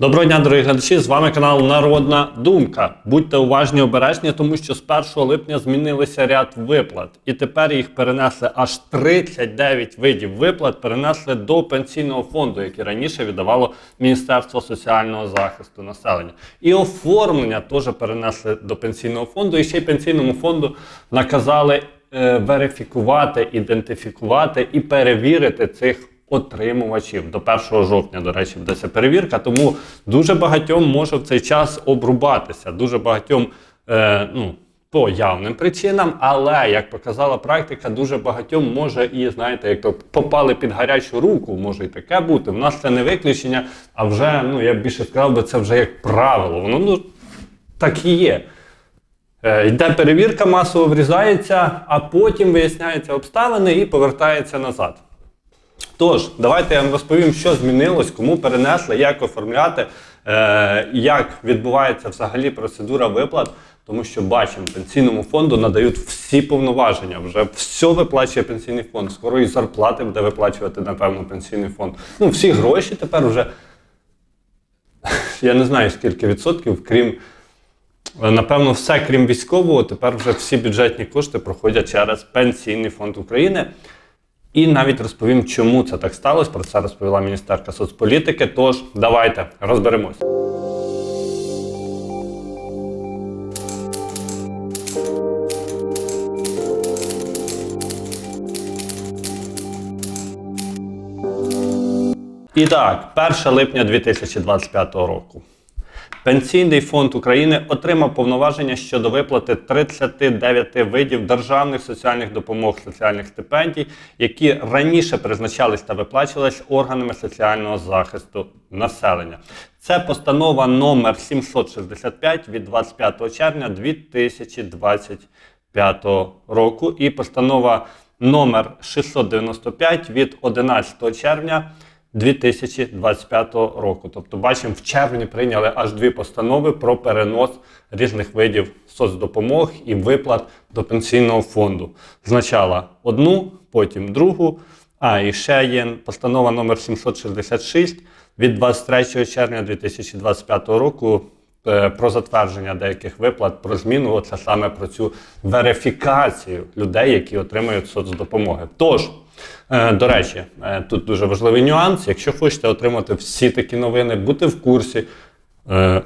Доброго дня, дорогі глядачі! З вами канал Народна Думка. Будьте уважні обережні, тому що з 1 липня змінилися ряд виплат, і тепер їх перенесли аж 39 видів виплат перенесли до пенсійного фонду, який раніше віддавало Міністерство соціального захисту населення. І оформлення теж перенесли до пенсійного фонду. І ще й пенсійному фонду наказали е, верифікувати, ідентифікувати і перевірити цих отримувачів. До 1 жовтня, до речі, буде перевірка, тому дуже багатьом може в цей час обрубатися, дуже багатьом е, ну, по явним причинам, але як показала практика, дуже багатьом може і знаєте, як то попали під гарячу руку, може і таке бути. В нас це не виключення, а вже ну я б більше сказав би, це вже як правило. Воно ну так і є. Е, Йде перевірка, масово врізається, а потім виясняються обставини і повертається назад. Тож, давайте я вам розповім, що змінилось, кому перенесли, як оформляти, е, як відбувається взагалі процедура виплат. Тому що бачимо, пенсійному фонду надають всі повноваження. Вже все виплачує пенсійний фонд. Скоро і зарплати буде виплачувати, напевно, пенсійний фонд. Ну, всі гроші тепер вже я не знаю скільки відсотків, крім напевно, все крім військового, тепер вже всі бюджетні кошти проходять через Пенсійний фонд України. І навіть розповім, чому це так сталося. Про це розповіла міністерка соцполітики. Тож давайте розберемось. І так, 1 липня 2025 року. Пенсійний фонд України отримав повноваження щодо виплати 39 видів державних соціальних допомог соціальних стипендій, які раніше призначались та виплачувались органами соціального захисту населення. Це постанова номер 765 від 25 червня 2025 року і постанова номер 695 від 11 червня 2025 року. Тобто, бачимо, в червні прийняли аж дві постанови про перенос різних видів соцдопомог і виплат до пенсійного фонду. Спочатку одну, потім другу. А і ще є постанова номер 766 від 23 червня 2025 року. е, Про затвердження деяких виплат, про зміну, оце саме про цю верифікацію людей, які отримують соцдопомоги. Тож, До речі, е, тут дуже важливий нюанс. Якщо хочете отримати всі такі новини, бути в курсі е,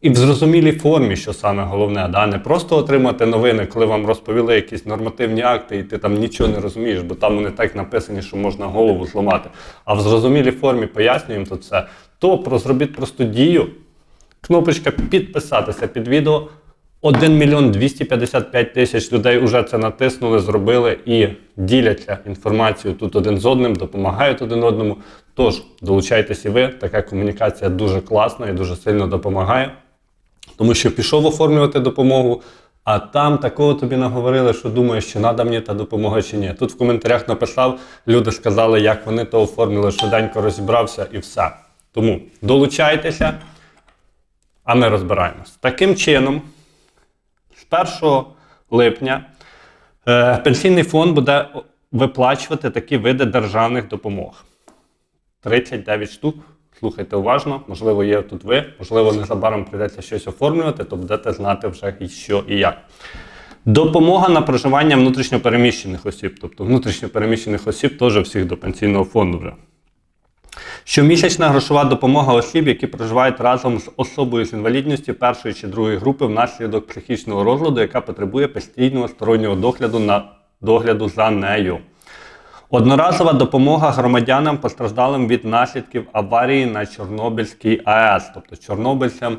і в зрозумілій формі, що саме головне, да? не просто отримати новини, коли вам розповіли якісь нормативні акти, і ти там нічого не розумієш, бо там вони так написані, що можна голову зламати. А в зрозумілій формі пояснюємо тут це, то про зробіть просту дію. Кнопочка підписатися під відео. 1 мільйон 255 тисяч людей вже це натиснули, зробили і діляться інформацією тут один з одним, допомагають один одному. Тож долучайтесь і ви. Така комунікація дуже класна і дуже сильно допомагає. Тому що пішов оформлювати допомогу, а там такого тобі наговорили, що думаєш, чи треба мені та допомога, чи ні. Тут в коментарях написав, люди сказали, як вони то оформили, швиденько розібрався і все. Тому долучайтеся, а ми розбираємось. Таким чином. З 1 липня е, пенсійний фонд буде виплачувати такі види державних допомог. 39 штук. Слухайте уважно, можливо, є тут ви, можливо, незабаром прийдеться щось оформлювати, то будете знати вже і що і як. Допомога на проживання внутрішньопереміщених осіб. Тобто внутрішньопереміщених осіб теж всіх до пенсійного фонду вже. Щомісячна грошова допомога осіб, які проживають разом з особою з інвалідністю першої чи другої групи внаслідок психічного розладу, яка потребує постійного стороннього догляду на догляду за нею. Одноразова допомога громадянам постраждалим від наслідків аварії на Чорнобильській АЕС, тобто чорнобильцям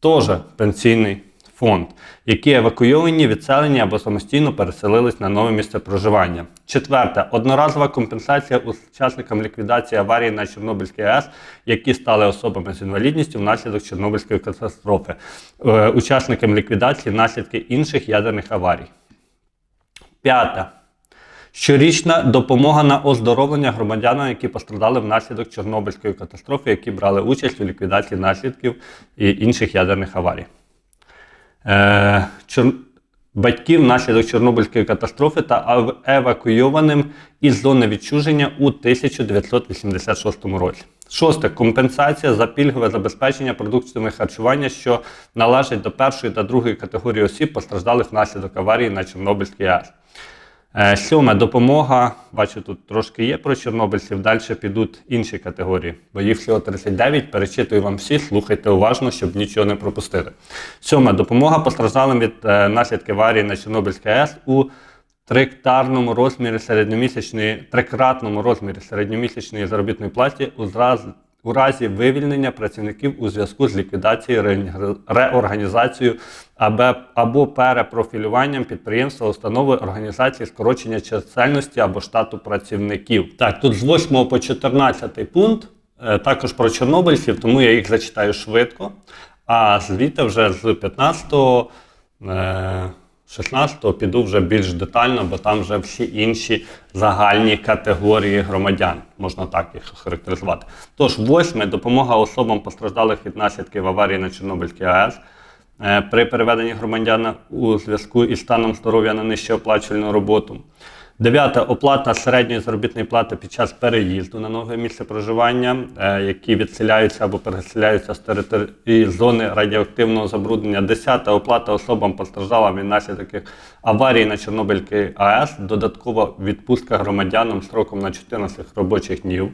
теж пенсійний фонд, які евакуйовані, відселені або самостійно переселились на нове місце проживання. Четверте одноразова компенсація учасникам ліквідації аварії на Чорнобильській АЕС, які стали особами з інвалідністю внаслідок Чорнобильської катастрофи, е, учасникам ліквідації наслідків інших ядерних аварій. П'яте. Щорічна допомога на оздоровлення громадянам, які постраждали внаслідок Чорнобильської катастрофи, які брали участь у ліквідації наслідків і інших ядерних аварій. Е, чор... батьків внаслідок Чорнобильської катастрофи та евакуйованим із зони відчуження у 1986 році. Шосте компенсація за пільгове забезпечення продуктами харчування, що належать до першої та другої категорії осіб, постраждалих внаслідок аварії на Чорнобильській АЕС. Е, Сьоме допомога. Бачу, тут трошки є про чорнобильців. Далі підуть інші категорії, бо їх всього 39. Перечитую вам всі, слухайте уважно, щоб нічого не пропустити. Сьоме допомога постраждалим від е, наслідків аварії на Чорнобильській АЕС у трикратному розмірі середньомісячної трикратному розмірі середньомісячної заробітної платі у зраз- у разі вивільнення працівників у зв'язку з ліквідацією реорганізацією або, перепрофілюванням підприємства, установи, організації, скорочення чисельності або штату працівників. Так, тут з 8 по 14 пункт е, також про чорнобильців, тому я їх зачитаю швидко. А звідти вже з 15 е, 16-го піду вже більш детально, бо там вже всі інші загальні категорії громадян, можна так їх характеризувати. Тож, восьме допомога особам постраждалих від наслідків аварії на Чорнобильській АЕС е, при переведенні громадян у зв'язку із станом здоров'я на нижче оплачувальну роботу. Дев'яте оплата середньої заробітної плати під час переїзду на нове місце проживання, е, які відселяються або переселяються з території зони радіоактивного забруднення. Десята оплата особам постраждалим від наслідків аварії на Чорнобильській АЕС. Додаткова відпустка громадянам строком на 14 робочих днів.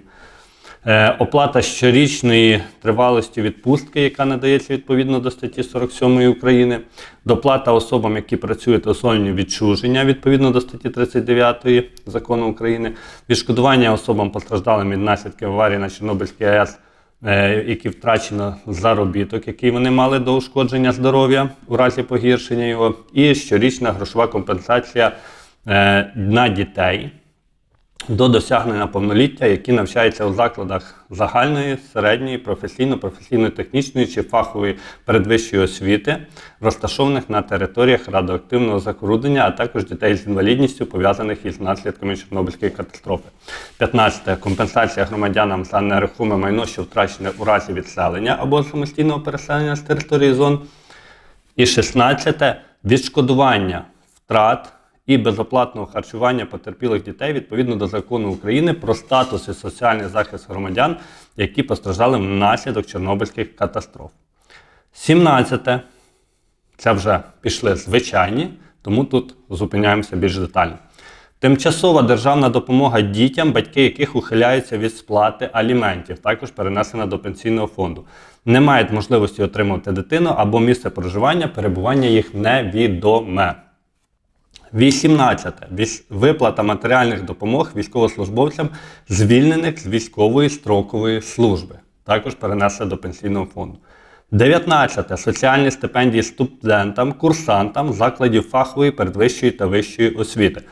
Е, Оплата щорічної тривалості відпустки, яка надається відповідно до статті 47 України, доплата особам, які працюють у відчуження відповідно до статті 39 закону України, відшкодування особам постраждалим від наслідків аварії на Чорнобильській АЕС, е, які втрачено заробіток, який вони мали до ушкодження здоров'я у разі погіршення його, і щорічна грошова компенсація е, на дітей до досягнення повноліття, які навчаються у закладах загальної, середньої, професійно, професійно-технічної чи фахової передвищої освіти, розташованих на територіях радіоактивного забруднення, а також дітей з інвалідністю, пов'язаних із наслідками Чорнобильської катастрофи. 15. Компенсація громадянам за нерухоме майно, що втрачене у разі відселення або самостійного переселення з території зон. І 16 відшкодування втрат і безоплатного харчування потерпілих дітей відповідно до закону України про статус і соціальний захист громадян, які постраждали внаслідок Чорнобильських катастроф. 17 це вже пішли звичайні, тому тут зупиняємося більш детально. Тимчасова державна допомога дітям, батьки яких ухиляються від сплати аліментів, також перенесена до пенсійного фонду. Не мають можливості отримати дитину або місце проживання, перебування їх невідоме. 18. Виплата матеріальних допомог військовослужбовцям, звільнених з військової строкової служби. Також перенесе до пенсійного фонду. 19. Соціальні стипендії студентам, курсантам закладів фахової, передвищої та вищої освіти.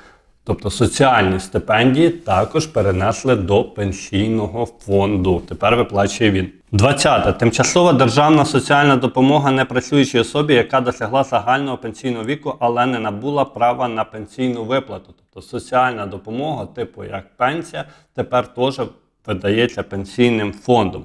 Тобто соціальні стипендії також перенесли до пенсійного фонду. Тепер виплачує він. 20. Тимчасова державна соціальна допомога непрацюючій особі, яка досягла загального пенсійного віку, але не набула права на пенсійну виплату. Тобто соціальна допомога, типу як пенсія, тепер теж видається пенсійним фондом.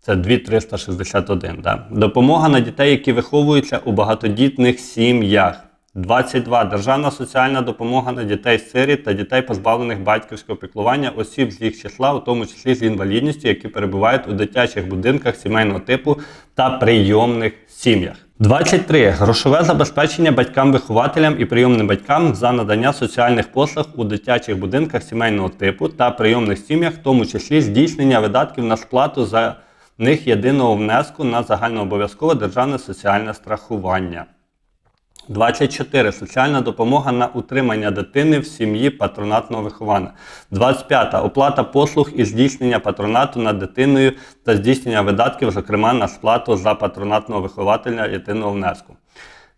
Це 2361. Да? Допомога на дітей, які виховуються у багатодітних сім'ях. 22. Державна соціальна допомога на дітей сиріт та дітей, позбавлених батьківського піклування, осіб з їх числа, у тому числі з інвалідністю, які перебувають у дитячих будинках сімейного типу та прийомних сім'ях. 23. Грошове забезпечення батькам-вихователям і прийомним батькам за надання соціальних послуг у дитячих будинках сімейного типу та прийомних сім'ях, в тому числі здійснення видатків на сплату за них єдиного внеску на загальнообов'язкове державне соціальне страхування. 24. Соціальна допомога на утримання дитини в сім'ї патронатного виховання. 25. Оплата послуг і здійснення патронату над дитиною та здійснення видатків, зокрема на сплату за патронатного вихователя єдиного внеску.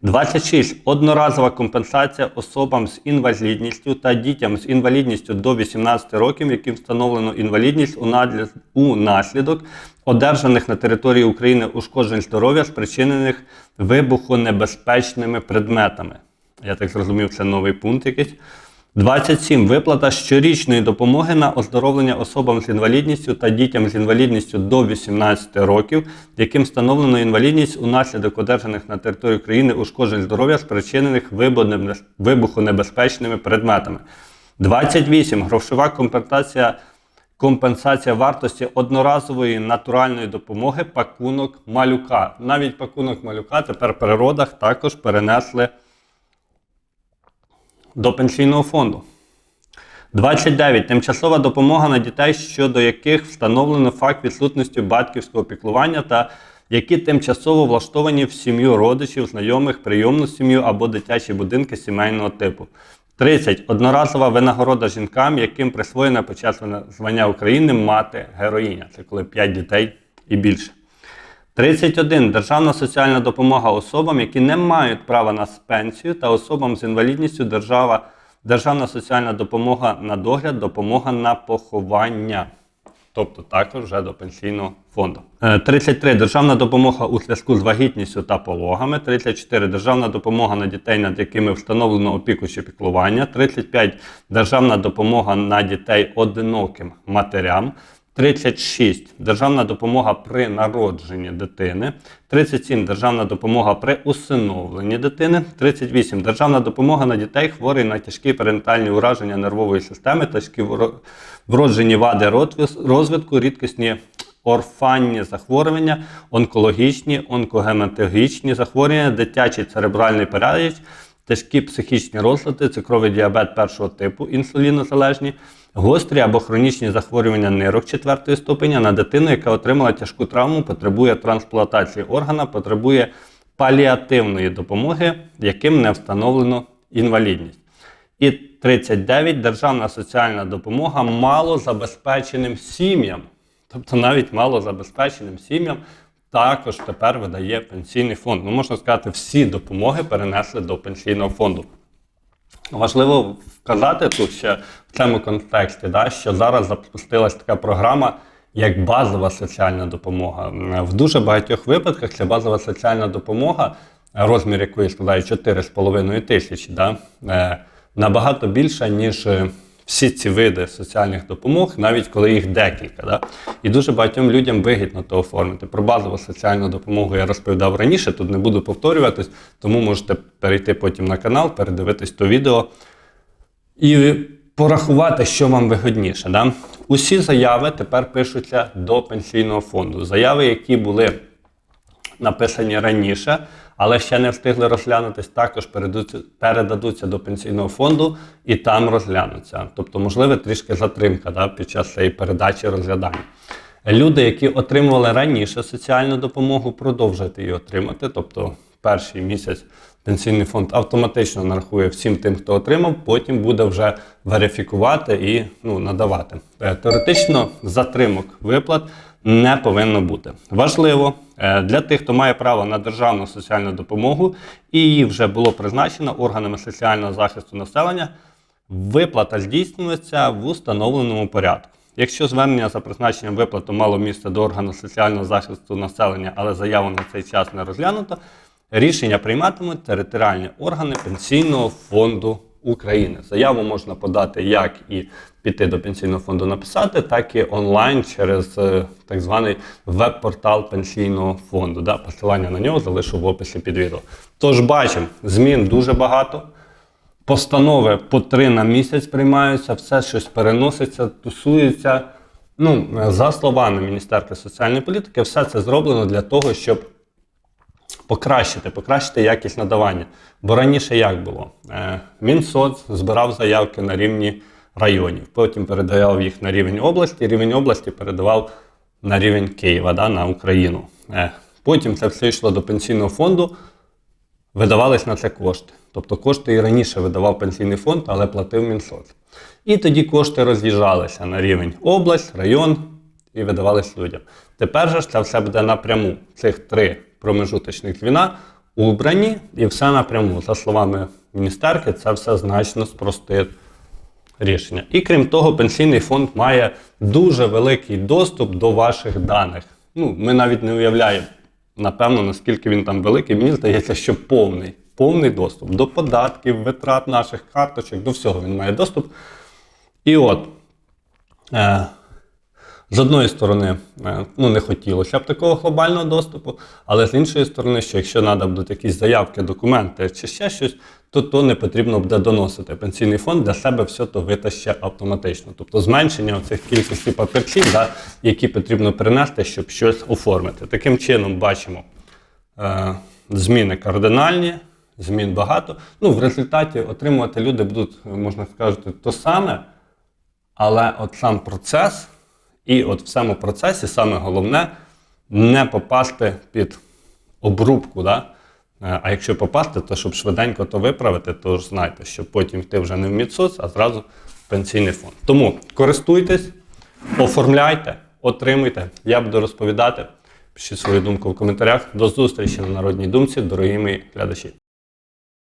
26. Одноразова компенсація особам з інвалідністю та дітям з інвалідністю до 18 років, яким встановлено інвалідність у наслідок одержаних на території України ушкоджень здоров'я, спричинених вибухонебезпечними предметами. Я так зрозумів, це новий пункт якийсь. 27. Виплата щорічної допомоги на оздоровлення особам з інвалідністю та дітям з інвалідністю до 18 років, яким встановлено інвалідність унаслідок одержаних на території України ушкоджень здоров'я, спричинених вибухонебез- вибухонебезпечними предметами. 28. Грошова компенсація компенсація вартості одноразової натуральної допомоги пакунок малюка. Навіть пакунок малюка тепер при родах також перенесли до пенсійного фонду. 29. Тимчасова допомога на дітей, щодо яких встановлено факт відсутності батьківського піклування та які тимчасово влаштовані в сім'ю родичів, знайомих, прийомну сім'ю або дитячі будинки сімейного типу. 30. Одноразова винагорода жінкам, яким присвоєне почесне звання України мати героїня. Це коли 5 дітей і більше. 31. Державна соціальна допомога особам, які не мають права на пенсію, та особам з інвалідністю держава, державна соціальна допомога на догляд, допомога на поховання. Тобто також вже до пенсійного фонду. Е, 33. Державна допомога у зв'язку з вагітністю та пологами. 34. Державна допомога на дітей, над якими встановлено опіку чи піклування. 35. Державна допомога на дітей одиноким матерям. 36. Державна допомога при народженні дитини. 37. Державна допомога при усиновленні дитини. 38. Державна допомога на дітей, хворих на тяжкі перинатальні ураження нервової системи, тяжкі вроджені вади розвитку, рідкісні орфанні захворювання, онкологічні, онкогематологічні захворювання, дитячий церебральний параліч, тяжкі психічні розлади, цукровий діабет першого типу, інсулінозалежні, гострі або хронічні захворювання нирок четвертої ступеня на дитину, яка отримала тяжку травму, потребує трансплантації органа, потребує паліативної допомоги, яким не встановлено інвалідність. І 39 державна соціальна допомога малозабезпеченим сім'ям. Тобто навіть малозабезпеченим сім'ям також тепер видає пенсійний фонд. Ну, можна сказати, всі допомоги перенесли до пенсійного фонду. Важливо вказати тут ще в цьому контексті, да, що зараз запустилась така програма, як базова соціальна допомога. В дуже багатьох випадках ця базова соціальна допомога, розмір якої складає 4,5 тисячі, да, е, набагато більша, ніж е, всі ці види соціальних допомог, навіть коли їх декілька. Да? І дуже багатьом людям вигідно то оформити. Про базову соціальну допомогу я розповідав раніше, тут не буду повторюватись, тому можете перейти потім на канал, передивитись то відео і порахувати, що вам вигодніше. Да? Усі заяви тепер пишуться до пенсійного фонду. Заяви, які були написані раніше, але ще не встигли розглянутись, також передадуться, до пенсійного фонду і там розглянуться. Тобто, можливо, трішки затримка да, під час цієї передачі розглядання. Люди, які отримували раніше соціальну допомогу, продовжують її отримати. Тобто, перший місяць пенсійний фонд автоматично нарахує всім тим, хто отримав, потім буде вже верифікувати і ну, надавати. Е, Теоретично затримок виплат не повинно бути. Важливо е, для тих, хто має право на державну соціальну допомогу, і її вже було призначено органами соціального захисту населення. Виплата здійснюється в установленому порядку. Якщо звернення за призначенням виплати мало місце до органу соціального захисту населення, але заяву на цей час не розглянуто, рішення прийматимуть територіальні органи Пенсійного фонду України. Заяву можна подати як і піти до пенсійного фонду написати, так і онлайн через е, так званий веб-портал пенсійного фонду. Да? Посилання на нього залишу в описі під відео. Тож бачимо, змін дуже багато. Постанови по три на місяць приймаються, все щось переноситься, тусується. Ну, е, за словами Міністерства соціальної політики, все це зроблено для того, щоб покращити, покращити якість надавання. Бо раніше як було? Е, Мінсоц збирав заявки на рівні районів, потім передавав їх на рівень області, рівень області передавав на рівень Києва, да, на Україну. Е, Потім це все йшло до пенсійного фонду, видавались на це кошти. Тобто кошти і раніше видавав пенсійний фонд, але платив Мінсоц. І тоді кошти роз'їжджалися на рівень область, район і видавались людям. Тепер же це все буде напряму. Цих три промежуточних дзвіна убрані і все напряму. За словами міністерки, це все значно спростить рішення. І крім того, пенсійний фонд має дуже великий доступ до ваших даних. Ну, ми навіть не уявляємо, напевно, наскільки він там великий. Мені здається, що повний. повний доступ до податків, витрат наших карточок, до всього він має доступ. І от. Е, з одної сторони, е, ну не хотілося б такого глобального доступу, але з іншої сторони, що якщо треба будуть якісь заявки, документи чи ще щось, то то не потрібно буде доносити. Пенсійний фонд для себе все то витаще автоматично. Тобто зменшення цих кількості папірців, да, які потрібно принести, щоб щось оформити. Таким чином, бачимо, е, зміни кардинальні, змін багато. Ну, в результаті отримувати люди будуть, можна сказати, то саме, але от сам процес, і от в цьому процесі саме головне не попасти під обрубку. Да? Е, А якщо попасти, то щоб швиденько то виправити, то ж знайте, що потім ти вже не в Міцоц, а зразу в пенсійний фонд. Тому користуйтесь, оформляйте, отримуйте. Я буду розповідати. Пишіть свою думку в коментарях. До зустрічі на Народній думці, дорогі мої глядачі.